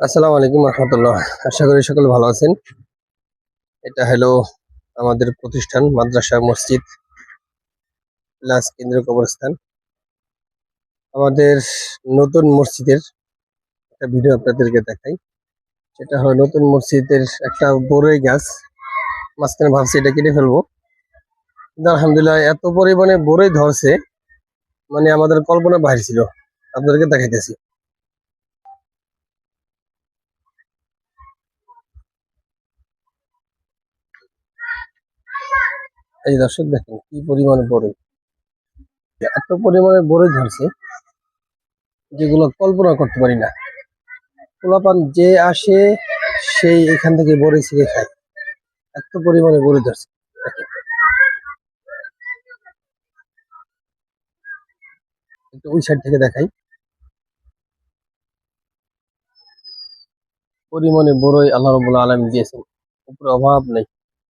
আসসালামু আলাইকুম রহমতুল্লাহ। আশা করি সকলে ভালো আছেন। এটা হলো আমাদের প্রতিষ্ঠান, মাদ্রাসা, মসজিদ, প্লাস কেন্দ্রীয় কবরস্থান। আমাদের নতুন মসজিদের একটা ভিডিও আপনাদেরকে দেখাই। সেটা হলো নতুন মসজিদের একটা বড়ই গাছ। মাঝখানে ভাবছি এটা কেটে ফেলব। কিন্তু আলহামদুলিল্লাহ এত পরিমাণে বড়ই ধরছে। মানে আমাদের কল্পনা বাহির ছিল। আপনাদেরকে দেখাইতেছি। এই দর্শক দেখেন কি পরিমাণে বড়ই। এত পরিমাণে বড়ই ধরছে, যেগুলো কল্পনা করতে পারি না। পোলাপান যে আসে, সেই এখান থেকে বড়ই ছিঁড়ে খায়। এত পরিমাণে বড়ই ধরছে। ওই সাইড থেকে দেখাই। পরিমাণে বড়ই আল্লাহ রবুল্লা আলম দিয়েছেন। উপরে অভাব নেই।